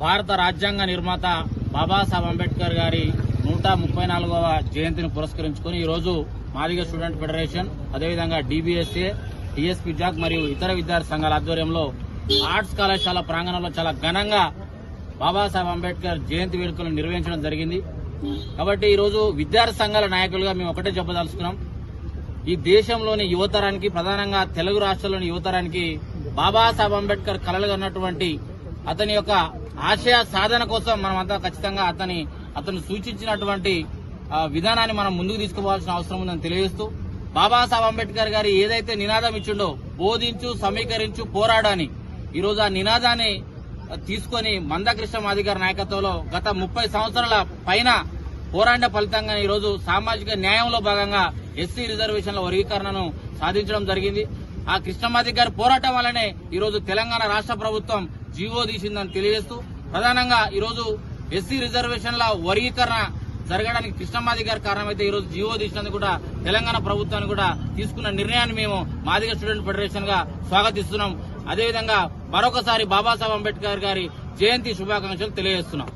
భారత రాజ్యాంగ నిర్మాత బాబాసాహెబ్ అంబేద్కర్ గారి నూట ముప్పై నాలుగవ జయంతిని పురస్కరించుకుని ఈరోజు మాదిగ స్టూడెంట్ ఫెడరేషన్ అదేవిధంగా డీబీఎస్ఏ టీఎస్పీ జాక్ మరియు ఇతర విద్యార్థి సంఘాల ఆధ్వర్యంలో ఆర్ట్స్ కళాశాల ప్రాంగణంలో చాలా ఘనంగా బాబాసాహెబ్ అంబేద్కర్ జయంతి వేడుకలను నిర్వహించడం జరిగింది. కాబట్టి ఈరోజు విద్యార్థి సంఘాల నాయకులుగా మేము ఒకటే చెప్పదలుచుకున్నాం. ఈ దేశంలోని యువతరానికి ప్రధానంగా తెలుగు రాష్ట్రాల్లోని యువతరానికి బాబాసాహెబ్ అంబేద్కర్ కళలుగా ఉన్నటువంటి అతని యొక్క ఆశయ సాధన కోసం మనం అంతా ఖచ్చితంగా అతని అతను సూచించినటువంటి విధానాన్ని మనం ముందుకు తీసుకోవాల్సిన అవసరం ఉందని తెలియజేస్తూ బాబాసాహెబ్ అంబేద్కర్ గారు ఏదైతే నినాదం ఇచ్చిండో బోధించు సమీకరించు పోరాడని ఈరోజు ఆ నినాదాన్ని తీసుకొని మందకృష్ణ మాదిగారి నాయకత్వంలో గత ముప్పై సంవత్సరాల పైన పోరాట ఫలితంగా ఈరోజు సామాజిక న్యాయంలో భాగంగా ఎస్సీ రిజర్వేషన్ల వర్గీకరణను సాధించడం జరిగింది. ఆ కృష్ణమాది గారి పోరాటం వల్లనే ఈరోజు తెలంగాణ రాష్ట్ర ప్రభుత్వం జీవో తీసిందని తెలియజేస్తూ ప్రధానంగా ఈరోజు ఎస్సీ రిజర్వేషన్ల వర్గీకరణ జరగడానికి కృష్ణమాది గారి కారణమైతే ఈరోజు జీవో తీసినందుకు కూడా తెలంగాణ ప్రభుత్వాన్ని కూడా తీసుకున్న నిర్ణయాన్ని మేము మాదిగ స్టూడెంట్ ఫెడరేషన్గా స్వాగతిస్తున్నాం. అదేవిధంగా మరొకసారి బాబాసాహెబ్ అంబేద్కర్ గారి జయంతి శుభాకాంక్షలు తెలియజేస్తున్నాం.